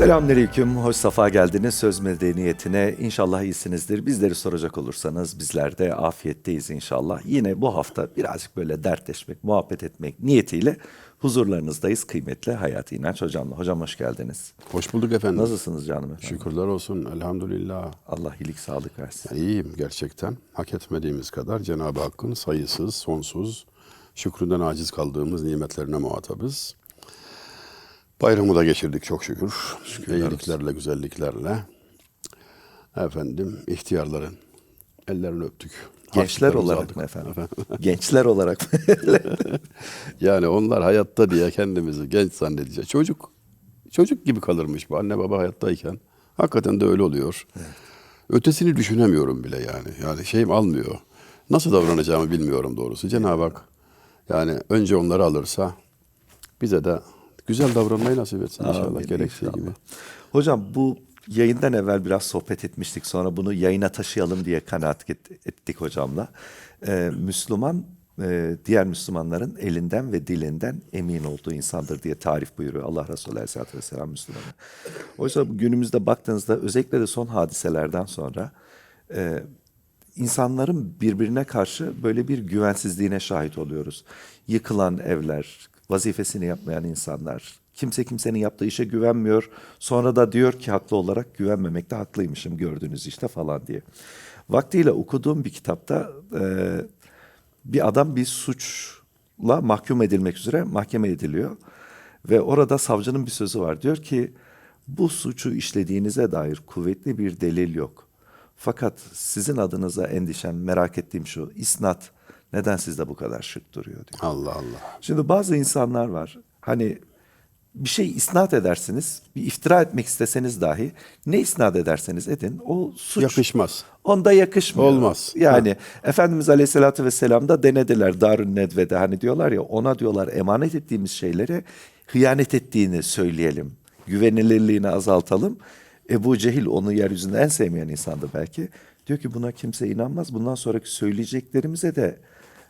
Selamünaleyküm, hoş safa geldiniz söz medeniyetine. İnşallah iyisinizdir. Bizleri soracak olursanız bizler de afiyetteyiz inşallah. Yine bu hafta birazcık böyle dertleşmek, muhabbet etmek niyetiyle huzurlarınızdayız. Kıymetli Hayati İnanç Hocamla. Hocam hoş geldiniz. Hoş bulduk efendim. Nasılsınız canım efendim? Şükürler olsun elhamdülillah. Allah iyilik sağlık versin. Yani iyiyim gerçekten. Hak etmediğimiz kadar Cenab-ı Hakk'ın sayısız, sonsuz, şükründen aciz kaldığımız nimetlerine muhatabız. Bayramı da geçirdik çok şükür. İyiliklerle, güzelliklerle. Efendim ihtiyarların ellerini öptük. Gençler olarak aldık. mı efendim? Gençler olarak mı? Yani onlar hayatta diye kendimizi genç zannedeceğiz. Çocuk, çocuk gibi kalırmış bu anne baba hayattayken. Hakikaten de öyle oluyor. Ötesini düşünemiyorum bile yani. Yani şeyim almıyor. Nasıl davranacağımı bilmiyorum doğrusu. Cenab-ı Hak yani önce onları alırsa bize de güzel davranmayı nasip etsin inşallah Amin, gerektiği inşallah. gibi. Hocam bu yayından evvel biraz sohbet etmiştik. Sonra bunu yayına taşıyalım diye kanaat et- ettik hocamla. Ee, Müslüman e, diğer Müslümanların elinden ve dilinden emin olduğu insandır diye tarif buyuruyor Allah Resulü Aleyhisselatü Vesselam Müslümanı. Oysa günümüzde baktığınızda özellikle de son hadiselerden sonra e, insanların birbirine karşı böyle bir güvensizliğine şahit oluyoruz. Yıkılan evler, vazifesini yapmayan insanlar, kimse kimsenin yaptığı işe güvenmiyor. Sonra da diyor ki haklı olarak güvenmemekte haklıymışım gördünüz işte falan diye. Vaktiyle okuduğum bir kitapta e, bir adam bir suçla mahkum edilmek üzere mahkeme ediliyor. Ve orada savcının bir sözü var. Diyor ki bu suçu işlediğinize dair kuvvetli bir delil yok. Fakat sizin adınıza endişem, merak ettiğim şu isnat neden sizde bu kadar şık duruyor diyor. Allah Allah. Şimdi bazı insanlar var. Hani bir şey isnat edersiniz, bir iftira etmek isteseniz dahi ne isnat ederseniz edin o suç Yakışmaz. onda yakışmıyor. Olmaz. Yani Efendimiz Aleyhisselatü Vesselam da denediler Darün Nedve'de hani diyorlar ya ona diyorlar emanet ettiğimiz şeylere hıyanet ettiğini söyleyelim. Güvenilirliğini azaltalım. Ebu Cehil onu yeryüzünde en sevmeyen insandı belki. Diyor ki buna kimse inanmaz. Bundan sonraki söyleyeceklerimize de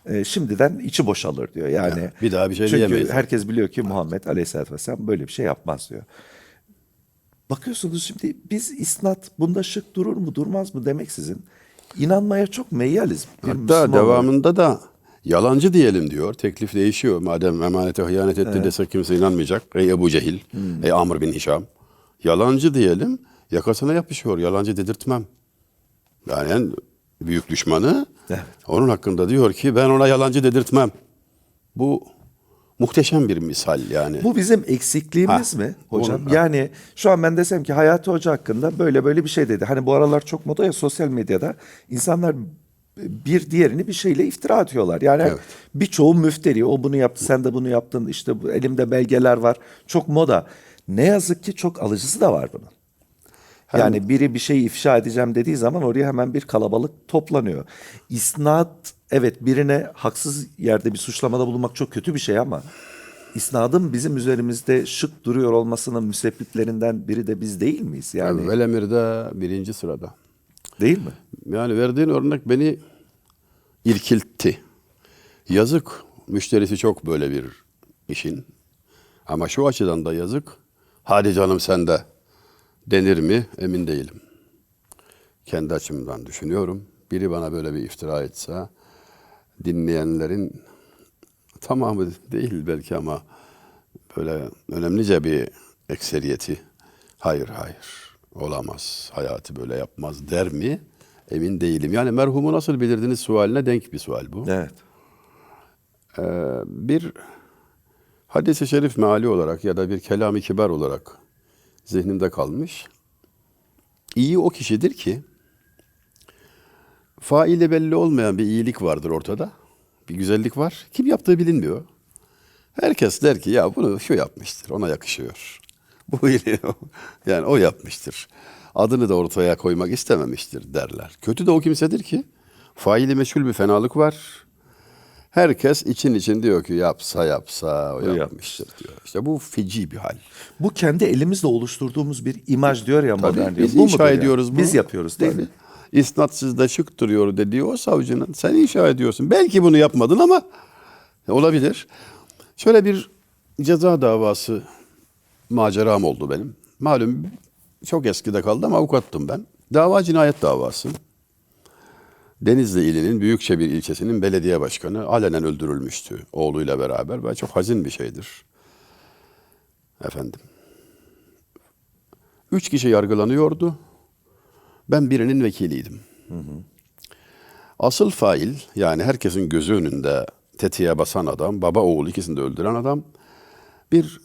e, şimdiden içi boşalır diyor. Yani Ya, bir daha bir şey çünkü diyemeyiz. herkes biliyor ki Muhammed Aleyhisselatü Vesselam böyle bir şey yapmaz diyor. Bakıyorsunuz şimdi biz isnat bunda şık durur mu durmaz mı demeksizin inanmaya çok meyyaliz. Bir Hatta Müslüman olarak. devamında da yalancı diyelim diyor. Teklif değişiyor. Madem emanete hıyanet etti dese kimse inanmayacak. Ey Ebu Cehil, Hmm. ey Amr bin Hişam. Yalancı diyelim. Yakasına yapışıyor. Yalancı dedirtmem. Yani büyük düşmanı Evet. onun hakkında diyor ki ben ona yalancı dedirtmem. Bu muhteşem bir misal yani. Bu bizim eksikliğimiz Ha, mi hocam? onu- yani şu an ben desem ki Hayati Hoca hakkında böyle böyle bir şey dedi. Hani bu aralar çok moda ya sosyal medyada insanlar bir diğerini bir şeyle iftira atıyorlar. Yani Evet. birçoğu müfteri. O bunu yaptı, sen de bunu yaptın. İşte elimde belgeler var. Çok moda. Ne yazık ki çok alıcısı da var bunun. Yani biri bir şey ifşa edeceğim dediği zaman oraya hemen bir kalabalık toplanıyor. İsnat evet birine haksız yerde bir suçlamada bulunmak çok kötü bir şey ama isnadın bizim üzerimizde şık duruyor olmasının müsebbiplerinden biri de biz değil miyiz? Yani Evvel emirde birinci sırada. değil mi? Yani verdiğin örnek beni irkiltti. Yazık müşterisi çok böyle bir işin. Ama şu açıdan da yazık. Hadi canım sen de denir mi emin değilim. Kendi açımdan düşünüyorum. Biri bana böyle bir iftira etse dinleyenlerin tamamı değil belki ama böyle önemlice bir ekseriyeti hayır hayır olamaz hayatı böyle yapmaz der mi emin değilim. Yani merhumu nasıl bilirdiniz sualine denk bir sual bu. Evet. Ee, bir hadis-i şerif meali olarak ya da bir kelam-ı kibar olarak zihnimde kalmış. İyi o kişidir ki faili belli olmayan bir iyilik vardır ortada. Bir güzellik var. Kim yaptığı bilinmiyor. Herkes der ki ya bunu şu yapmıştır, ona yakışıyor. Bu yani o yapmıştır. Adını da ortaya koymak istememiştir derler. Kötü de o kimsedir ki faili meçhul bir fenalık var. Herkes için için diyor ki yapsa yapsa o, yapmıştır diyor. İşte bu feci bir hal. Bu kendi elimizle oluşturduğumuz bir imaj diyor ya Tabii, modern biz Bu inşa ediyoruz bunu. Biz yapıyoruz değil Tabii. mi? İsnatsız da şık duruyor dediği o savcının. Sen inşa ediyorsun. Belki bunu yapmadın ama olabilir. Şöyle bir ceza davası maceram oldu benim. malum çok eskide kaldı ama avukattım ben. Dava cinayet davası. Denizli ilinin Büyükçebir ilçesinin belediye başkanı alenen öldürülmüştü oğluyla beraber ve çok hazin bir şeydir. Efendim. Üç kişi yargılanıyordu. Ben birinin vekiliydim. Asıl fail yani herkesin gözü önünde tetiğe basan adam, baba oğul ikisini de öldüren adam bir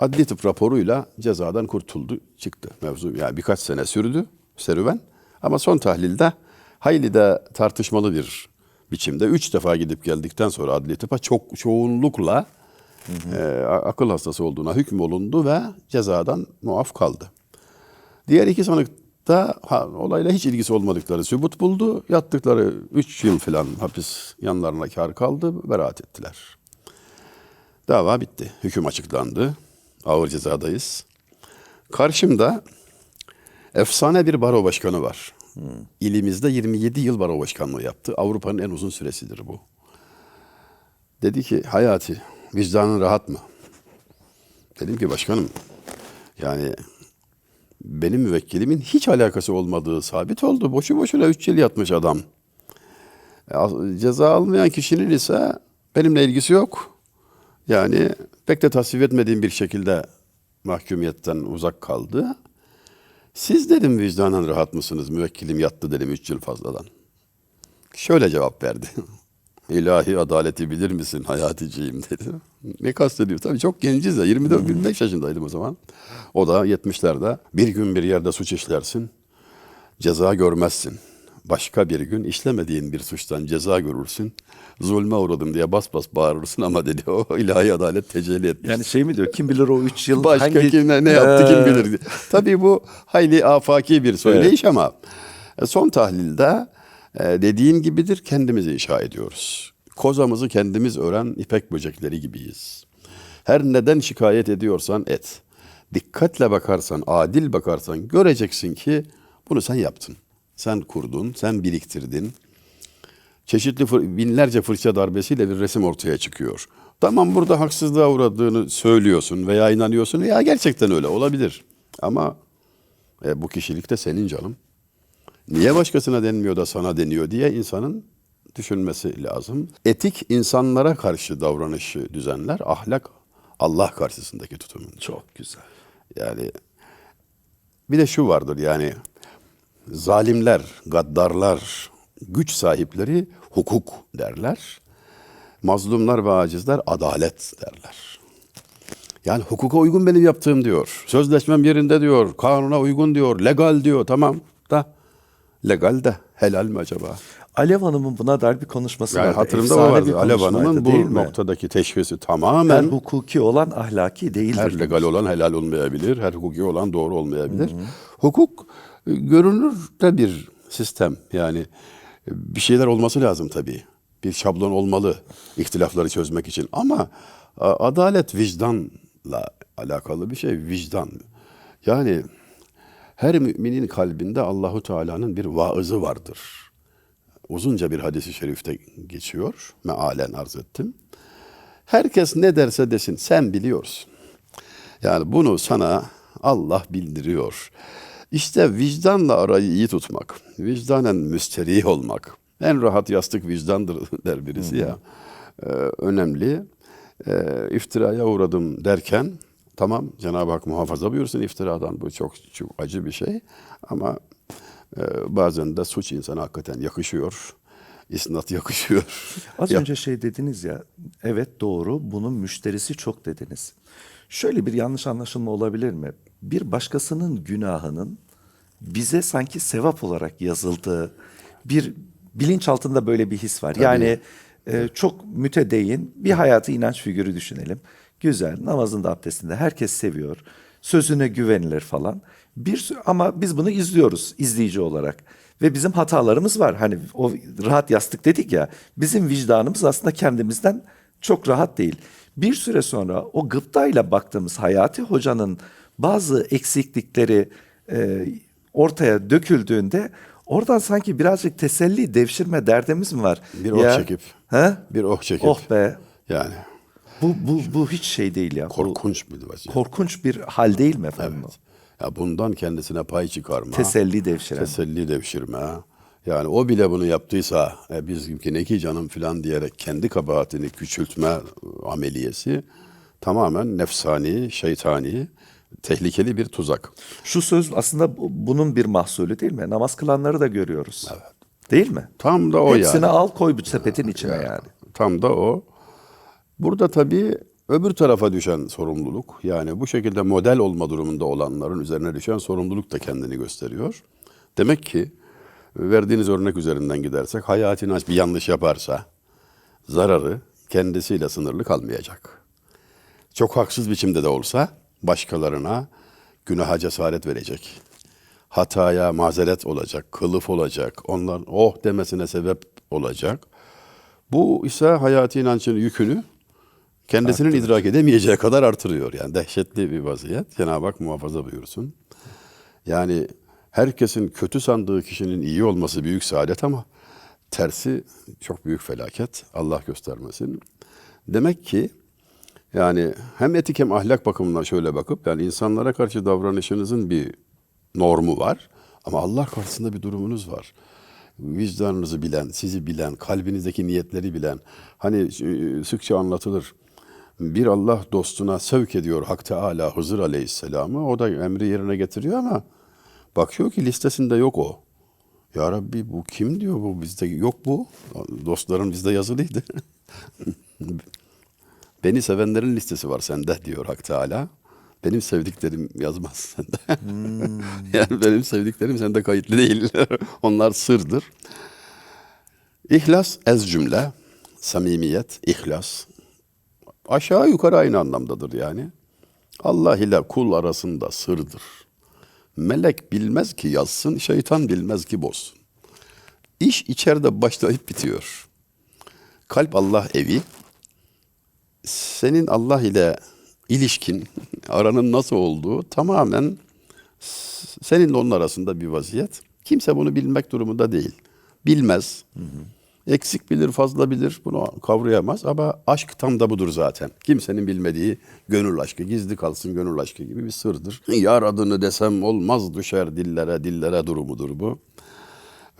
adli tıp raporuyla cezadan kurtuldu, çıktı mevzu. Yani birkaç sene sürdü serüven ama son tahlilde hayli de tartışmalı bir biçimde üç defa gidip geldikten sonra adli tıpa çok çoğunlukla e, akıl hastası olduğuna hükmolundu ve cezadan muaf kaldı. Diğer iki sanık da ha, olayla hiç ilgisi olmadıkları sübut buldu. Yattıkları 3 yıl falan hapis yanlarına kar kaldı. Beraat ettiler. Dava bitti. Hüküm açıklandı. Ağır cezadayız. Karşımda efsane bir baro başkanı var. İlimizde 27 yıl baro başkanlığı yaptı. Avrupa'nın en uzun süresidir bu. Dedi ki Hayati vicdanın rahat mı? Dedim ki başkanım yani benim müvekkilimin hiç alakası olmadığı sabit oldu. Boşu boşuna 3 yıl yatmış adam. E, Ceza almayan kişinin ise benimle ilgisi yok. Yani pek de tasvip etmediğim bir şekilde mahkumiyetten uzak kaldı. Siz dedim vicdanen rahat mısınız? Müvekkilim yattı dedim 3 yıl fazladan. Şöyle cevap verdi. İlahi adaleti bilir misin hayaticiğim dedi. Ne kastediyor? Tabii çok genciz ya. 24-25 yaşındaydım o zaman. O da 70'lerde. Bir gün bir yerde suç işlersin. Ceza görmezsin. Başka bir gün işlemediğin bir suçtan ceza görürsün. Zulme uğradım diye bas bas bağırırsın ama dedi o ilahi adalet tecelli etmiş. Yani şey mi diyor kim bilir o üç yıl Başka hangi... kim ne, yaptı kim Ee, bilir. Tabii bu hayli afaki bir söyleyiş ama e, son tahlilde e, dediğin gibidir kendimizi inşa ediyoruz. Kozamızı kendimiz ören ipek böcekleri gibiyiz. Her neden şikayet ediyorsan et. Dikkatle bakarsan, adil bakarsan göreceksin ki bunu sen yaptın. Sen kurdun, sen biriktirdin. Çeşitli fır- binlerce fırça darbesiyle bir resim ortaya çıkıyor. Tamam burada haksızlığa uğradığını söylüyorsun veya inanıyorsun. Ya gerçekten öyle olabilir. Ama e, bu kişilik de senin canım. Niye başkasına denmiyor da sana deniyor diye insanın düşünmesi lazım. Etik insanlara karşı davranışı düzenler, ahlak Allah karşısındaki tutumundur. Çok güzel. Yani bir de şu vardır yani zalimler, gaddarlar, güç sahipleri hukuk derler. Mazlumlar ve acizler adalet derler. Yani hukuka uygun benim yaptığım diyor. Sözleşmem yerinde diyor. Kanuna uygun diyor. Legal diyor. Tamam da legal de helal mi acaba? Alev Hanım'ın buna dair bir konuşması Yani vardı. hatırımda Efsane vardı. Alev Hanım'ın bu mi? noktadaki teşhisi Her tamamen hukuki olan ahlaki değildir. Her legal olan helal olmayabilir, her hukuki olan doğru olmayabilir. Hukuk e, görünür de bir sistem. Yani e, bir şeyler olması lazım tabii. Bir şablon olmalı ihtilafları çözmek için. Ama adalet vicdanla alakalı bir şey. Vicdan. Yani her müminin kalbinde Allahu Teala'nın bir vaazı vardır. Uzunca bir hadisi şerifte geçiyor. Mealen arz ettim. Herkes ne derse desin sen biliyorsun. Yani bunu sana Allah bildiriyor. İşte vicdanla arayı iyi tutmak, vicdanen müsterih olmak. En rahat yastık vicdandır der birisi ya. Ee, önemli. Ee, iftiraya uğradım derken tamam Cenab-ı Hak muhafaza buyursun iftiradan bu çok çok acı bir şey ama e, bazen de suç insana hakikaten yakışıyor. İsnat yakışıyor. Az Ya- önce şey dediniz ya, evet doğru, bunun müşterisi çok dediniz. Şöyle bir yanlış anlaşılma olabilir mi? Bir başkasının günahının bize sanki sevap olarak yazıldığı bir bilinç altında böyle bir his var. Yani e, çok mütedeyyin bir hayatı inanç figürü düşünelim. Güzel, namazında abdestinde herkes seviyor. Sözüne güvenilir falan. Bir ama biz bunu izliyoruz izleyici olarak. Ve bizim hatalarımız var. Hani o rahat yastık dedik ya. Bizim vicdanımız aslında kendimizden çok rahat değil. Bir süre sonra o gıptayla baktığımız Hayati Hoca'nın bazı eksiklikleri e, ortaya döküldüğünde oradan sanki birazcık teselli devşirme derdimiz mi var? Bir oh çekip. He? Bir oh çekip. Oh be. Yani Bu, bu, bu hiç şey değil ya. Bu korkunç bir vaziyet. korkunç bir hal değil mi efendim? Evet. Ya bundan kendisine pay çıkarma. Teselli devşiren. Teselli devşirme. Yani o bile bunu yaptıysa e, bizimki ne ki canım filan diyerek kendi kabahatini küçültme ameliyesi tamamen nefsani, şeytani, tehlikeli bir tuzak. Şu söz aslında bu- bunun bir mahsulü değil mi? Namaz kılanları da görüyoruz. Değil mi? Tam da o Hepsini yani. al koy bu sepetin içine yani. Tam da o. Burada tabii öbür tarafa düşen sorumluluk yani bu şekilde model olma durumunda olanların üzerine düşen sorumluluk da kendini gösteriyor. Demek ki verdiğiniz örnek üzerinden gidersek Hayati Naş bir yanlış yaparsa zararı kendisiyle sınırlı kalmayacak. Çok haksız biçimde de olsa başkalarına günaha cesaret verecek. Hataya mazeret olacak, kılıf olacak, onların oh demesine sebep olacak. Bu ise hayati inancın yükünü kendisinin idrak edemeyeceği kadar artırıyor. Yani dehşetli bir vaziyet. Cenab-ı Hak muhafaza buyursun. Yani herkesin kötü sandığı kişinin iyi olması büyük saadet ama tersi çok büyük felaket. Allah göstermesin. Demek ki yani hem etik hem ahlak bakımından şöyle bakıp yani insanlara karşı davranışınızın bir normu var ama Allah karşısında bir durumunuz var. Vicdanınızı bilen, sizi bilen, kalbinizdeki niyetleri bilen. Hani e, sıkça anlatılır. Bir Allah dostuna sevk ediyor Hak Teala Hızır Aleyhisselam'ı. O da emri yerine getiriyor ama bakıyor ki listesinde yok o. Ya Rabbi bu kim diyor bu bizde yok bu. Dostların bizde yazılıydı. Beni sevenlerin listesi var sende diyor Hak Teala. Benim sevdiklerim yazmaz sende. yani benim sevdiklerim sende kayıtlı değil. Onlar sırdır. İhlas ez cümle, samimiyet, ihlas. Aşağı yukarı aynı anlamdadır yani. Allah ile kul arasında sırdır. Melek bilmez ki yazsın, şeytan bilmez ki bozsun. İş içeride başlayıp bitiyor. Kalp Allah evi, senin Allah ile ilişkin, aranın nasıl olduğu tamamen seninle onun arasında bir vaziyet. Kimse bunu bilmek durumunda değil. Bilmez. Eksik bilir, fazla bilir. Bunu kavrayamaz ama aşk tam da budur zaten. Kimsenin bilmediği gönül aşkı, gizli kalsın gönül aşkı gibi bir sırdır. Yar adını desem olmaz düşer dillere, dillere durumudur bu.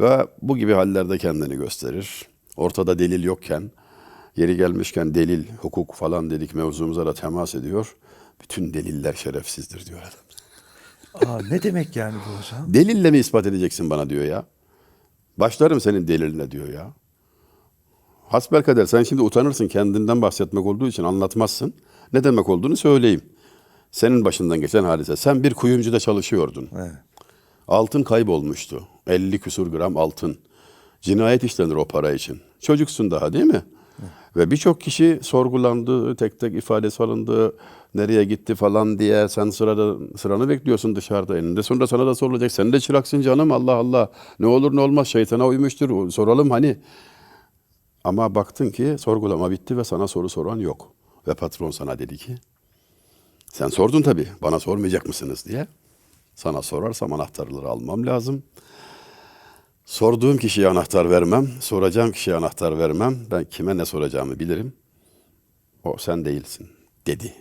Ve bu gibi hallerde kendini gösterir. Ortada delil yokken, yeri gelmişken delil, hukuk falan dedik mevzumuza da temas ediyor. Bütün deliller şerefsizdir diyor adam. Aa, ne demek yani bu hocam? Delille mi ispat edeceksin bana diyor ya. Başlarım senin deliline diyor ya. Hasbelkader sen şimdi utanırsın kendinden bahsetmek olduğu için anlatmazsın. Ne demek olduğunu söyleyeyim. Senin başından geçen hadise. Sen bir kuyumcuda çalışıyordun. Evet. Altın kaybolmuştu. 50 küsur gram altın. Cinayet işlenir o para için. Çocuksun daha değil mi? Ve birçok kişi sorgulandı, tek tek ifadesi alındı, nereye gitti falan diye sen sırada sıranı bekliyorsun dışarıda. Eninde sonunda sana da sorulacak. Sen de çıraksın canım Allah Allah. Ne olur ne olmaz şeytana uymuştur. Soralım hani. Ama baktın ki sorgulama bitti ve sana soru soran yok. Ve patron sana dedi ki sen sordun tabii bana sormayacak mısınız diye. Sana sorarsam anahtarları almam lazım. Sorduğum kişiye anahtar vermem, soracağım kişiye anahtar vermem. Ben kime ne soracağımı bilirim. O sen değilsin dedi.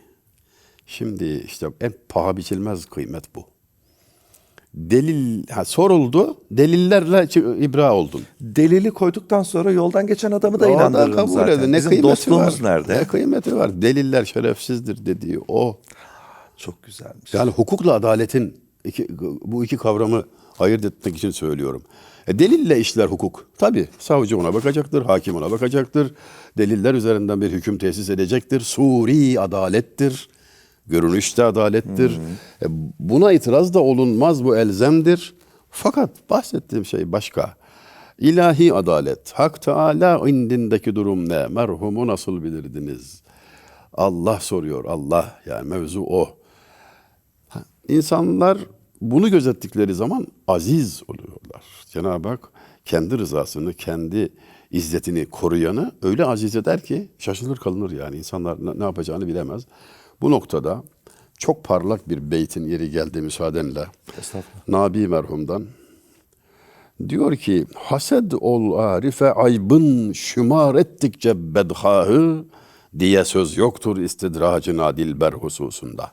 Şimdi işte en paha biçilmez kıymet bu. Delil ha, soruldu, delillerle ibra oldun. Delili koyduktan sonra yoldan geçen adamı da inandırırım kabul zaten. edin. Ne Bizim kıymeti dostluğumuz var? nerede? Ne kıymeti var? Deliller şerefsizdir dediği o. Çok güzelmiş. Yani hukukla adaletin iki, bu iki kavramı ayırt etmek için söylüyorum. E, delille işler hukuk. Tabi savcı ona bakacaktır, hakim ona bakacaktır. Deliller üzerinden bir hüküm tesis edecektir. Suri adalettir. Görünüşte adalettir. E, buna itiraz da olunmaz bu elzemdir. Fakat bahsettiğim şey başka. İlahi adalet, Hak Teala indindeki durum ne? Merhumu nasıl bilirdiniz? Allah soruyor, Allah. Yani mevzu o. İnsanlar bunu gözettikleri zaman aziz oluyorlar. Cenab-ı Hak kendi rızasını, kendi izzetini koruyanı öyle aziz eder ki şaşılır kalınır yani. İnsanlar ne- yapacağını bilemez. Bu noktada çok parlak bir beytin yeri geldi müsaadenle. Nabi merhumdan. Diyor ki hased ol arife aybın şümar ettikçe bedhahı diye söz yoktur istidracına dilber hususunda.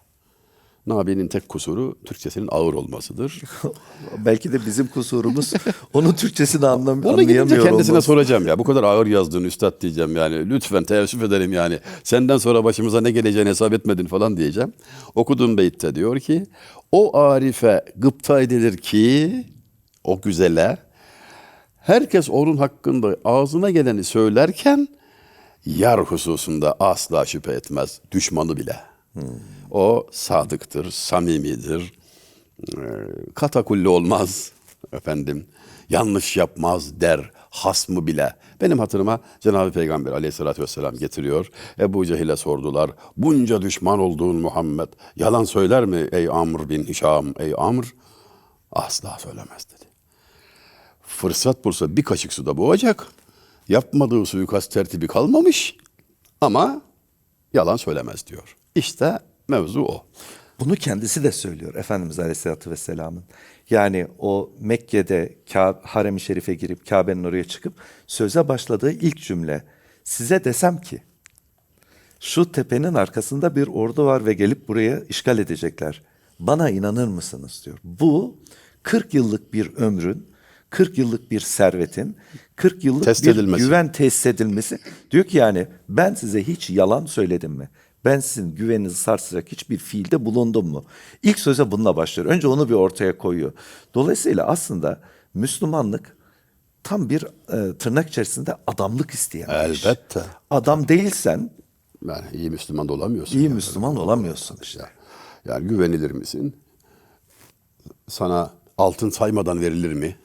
Nabi'nin tek kusuru Türkçesinin ağır olmasıdır. Belki de bizim kusurumuz onun Türkçesini anlam Onu anlayamıyor kendisine olmamız. soracağım ya. Bu kadar ağır yazdığın üstad diyeceğim yani. Lütfen teessüf ederim yani. Senden sonra başımıza ne geleceğini hesap etmedin falan diyeceğim. Okuduğum beytte diyor ki o arife gıpta edilir ki o güzele herkes onun hakkında ağzına geleni söylerken yar hususunda asla şüphe etmez. Düşmanı bile. O sadıktır, samimidir. Ee, Katakulli olmaz efendim. Yanlış yapmaz der hasmı bile. Benim hatırıma Cenab-ı Peygamber aleyhissalatü vesselam getiriyor. Ebu Cehil'e sordular. Bunca düşman olduğun Muhammed yalan söyler mi ey Amr bin Hişam ey Amr? Asla söylemez dedi. Fırsat bulsa bir kaşık suda boğacak. Yapmadığı suikast tertibi kalmamış ama yalan söylemez diyor. İşte mevzu o. Bunu kendisi de söylüyor Efendimiz Aleyhisselatü Vesselam'ın. Yani o Mekke'de Harem-i Şerif'e girip Kabe'nin oraya çıkıp söze başladığı ilk cümle. Size desem ki şu tepenin arkasında bir ordu var ve gelip buraya işgal edecekler. Bana inanır mısınız diyor. Bu 40 yıllık bir ömrün, 40 yıllık bir servetin, 40 yıllık Test bir edilmesi. güven tesis edilmesi. Diyor ki yani ben size hiç yalan söyledim mi? Ben sizin güveninizi sarsacak hiçbir fiilde bulundum mu? İlk söze bununla başlıyor. Önce onu bir ortaya koyuyor. Dolayısıyla aslında Müslümanlık tam bir e, tırnak içerisinde adamlık isteyen. Elbette. Adam değilsen Yani iyi Müslüman da olamıyorsun. iyi yani. Müslüman olamıyorsun işte. Yani güvenilir misin? Sana altın saymadan verilir mi?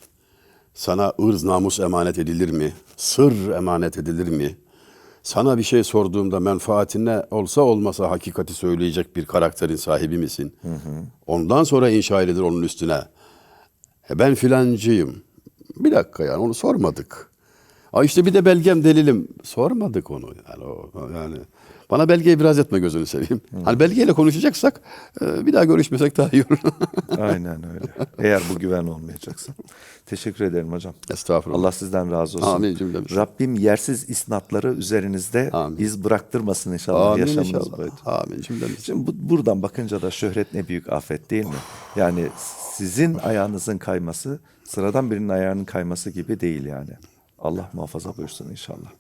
Sana ırz namus emanet edilir mi? Sır emanet edilir mi? Sana bir şey sorduğumda menfaatine olsa olmasa hakikati söyleyecek bir karakterin sahibi misin? Ondan sonra inşa edilir onun üstüne. E ben filancıyım. Bir dakika yani onu sormadık. Aa işte bir de belgem delilim. Sormadık onu. Yani, o, yani bana belgeyi biraz etme gözünü seveyim. Hani belgeyle konuşacaksak e, bir daha görüşmesek daha iyi olur. Aynen öyle. Eğer bu güven olmayacaksa. Teşekkür ederim hocam. Estağfurullah. Allah sizden razı olsun. Amin cümlemize. Rabbim yersiz isnatları üzerinizde Amin. iz bıraktırmasın inşallah Amin yaşamınız inşallah. boyunca. Amin cümlemize. Şimdi bu, buradan bakınca da şöhret ne büyük afet değil mi? Yani sizin ayağınızın kayması sıradan birinin ayağının kayması gibi değil yani. Allah muhafaza buyursun inşallah.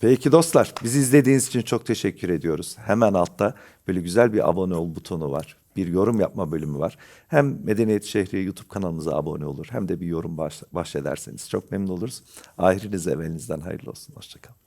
Peki dostlar bizi izlediğiniz için çok teşekkür ediyoruz. Hemen altta böyle güzel bir abone ol butonu var. Bir yorum yapma bölümü var. Hem Medeniyet Şehri YouTube kanalımıza abone olur hem de bir yorum bahşederseniz çok memnun oluruz. Ahiriniz evvelinizden hayırlı olsun. Hoşçakalın.